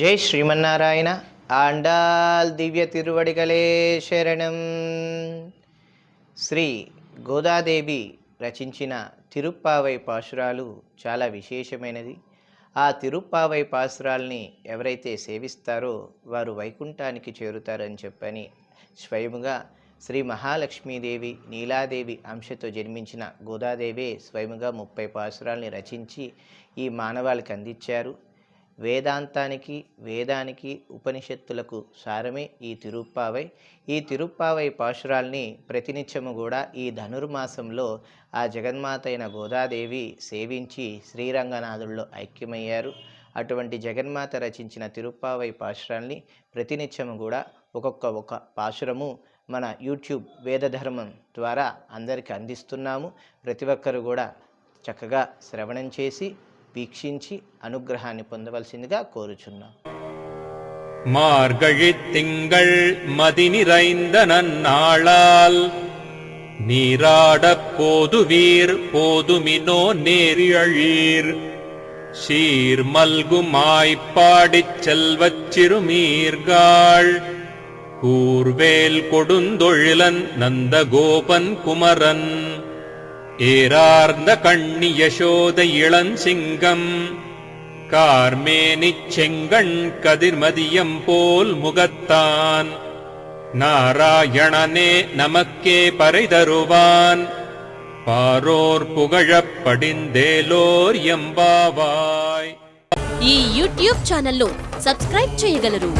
జై శ్రీమన్నారాయణ. ఆండాల్ దివ్య తిరువడిగలే శరణం. శ్రీ గోదాదేవి రచించిన తిరుప్పావై పాశురాలు చాలా విశేషమైనది. ఆ తిరుప్పావై పాశురాల్ని ఎవరైతే సేవిస్తారో వారు వైకుంఠానికి చేరుతారని చెప్పని స్వయముగా శ్రీ మహాలక్ష్మీదేవి నీలాదేవి అంశతో జన్మించిన గోదాదేవే స్వయముగా ముప్పై పాసురాల్ని రచించి ఈ మానవాళికి అందించారు. వేదాంతానికి వేదానికి ఉపనిషత్తులకు సారమే ఈ తిరుప్పావై. ఈ తిరుప్పావై పాశురాల్ని ప్రతినిత్యము కూడా ఈ ధనుర్మాసంలో ఆ జగన్మాత అయిన గోదాదేవి సేవించి శ్రీరంగనాథుల్లో ఐక్యమయ్యారు. అటువంటి జగన్మాత రచించిన తిరుప్పావై పాశురాల్ని ప్రతినిత్యము కూడా ఒక్కొక్క ఒక పాశురము మన యూట్యూబ్ వేదధర్మం ద్వారా అందరికీ అందిస్తున్నాము. ప్రతి ఒక్కరు కూడా చక్కగా శ్రవణం చేసి వీక్షించి అనుగ్రహాన్ని పొందవలసిందిగా కోరుచున్నాం மார்கழித் திங்கள் மதி நிறைந்த நன்னாளால் நீராடப் போதுவீர் போதுமினோ நேரியழீர் சீர் மல்குமாய்ப்பாடிச் செல்வச் சிறுமீர்காள் கூர்வேல் கொடுந்தொழிலன் நந்தகோபன் குமரன் ஏரார்ந்த கண்ணி யசோத இளஞ்சிங்கம் கார்மேனிச் செங்கண் கதிர்மதியம் போல் முகத்தான் நாராயணனே நமக்கே பறை தருவான் பாரோர் புகழப் படிந்தேலோர் எம்பாவாய் ఈ యూట్యూబ్ ఛానల్లో సబ్స్క్రైబ్ చేయగలరు